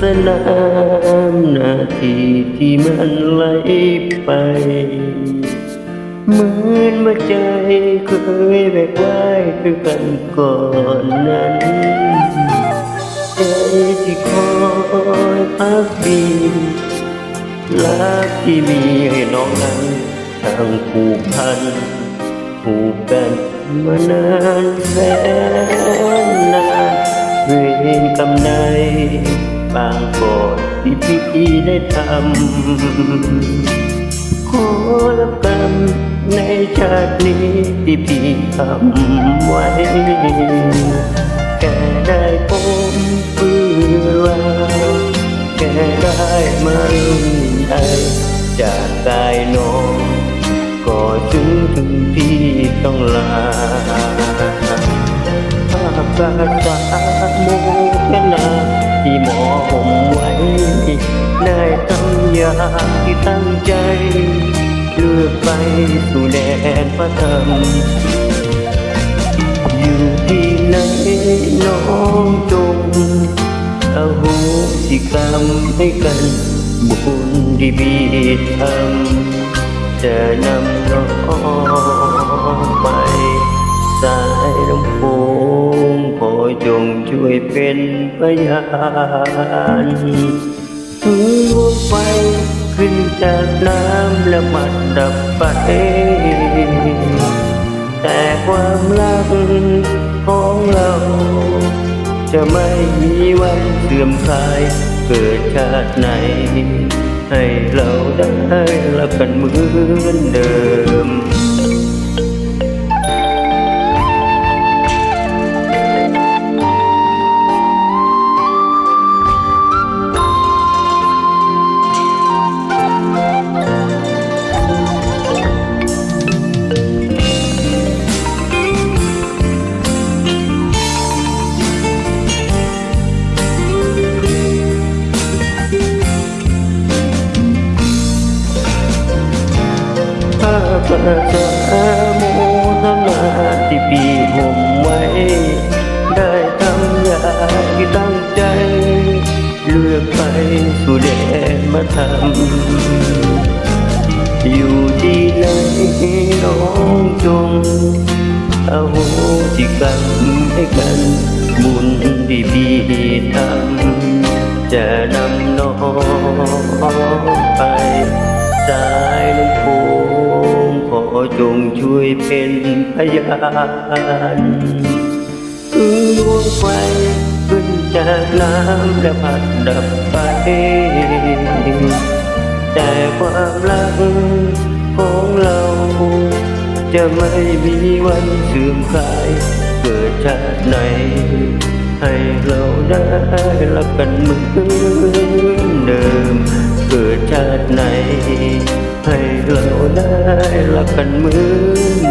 สน้ำนาทีที่มันไหลไปเหมือนว่าใจเคยแบกไว้คือกันก่อนนั้นใจที่คอยพักดีรักที่มีให้น้องนั้นทางผูกพันผูกกันมานานแสนนานเวรกรรมใด บางกอดที่พี่ได้ทำขอรับกรรมในชาตินี้ที่พี่ทำไว้แค่ได้พบเพื่อลาแค่ได้มาลุ่นไอจากกายน้องก็ถึงถึงพี่ต้องลาภาพกาสาโมกนา ที่หมอผมไว้ได้ทำอยางที่ตั้งใจเลือกไปสู่แดนพระธรรม อยู่ที่ไหนน้องจงอโหสิกรรมให้กันบุญที่บีทำจะนำน้องไป ช่วยเป็นพยานถึงดวงไฟขึ้นจากน้ำและมันดับไป แต่ความรักของเรา จะไม่มีวันเสื่อมคลายเกิดชาติไหน ให้เราได้รักกันเหมือนเดิม ข้าพระเจ้าโมทนาที่ปีห่มไว้ ได้ทำอย่างที่ตั้งใจ เลือกไปสู่แดนมาทำอยู่ที่ไหนน้องจงเอาโหสิกรรมให้กันบุญ จงช่วยเป็นพยานถึงดวงไฟขึ้นจากน้ำและพัดดับไป แต่ความรักของเราจะไม่มีวันเสื่อมคลาย เกิดชาติไหน ให้เราได้รักกันเหมือน เราได้รักกันเหมือน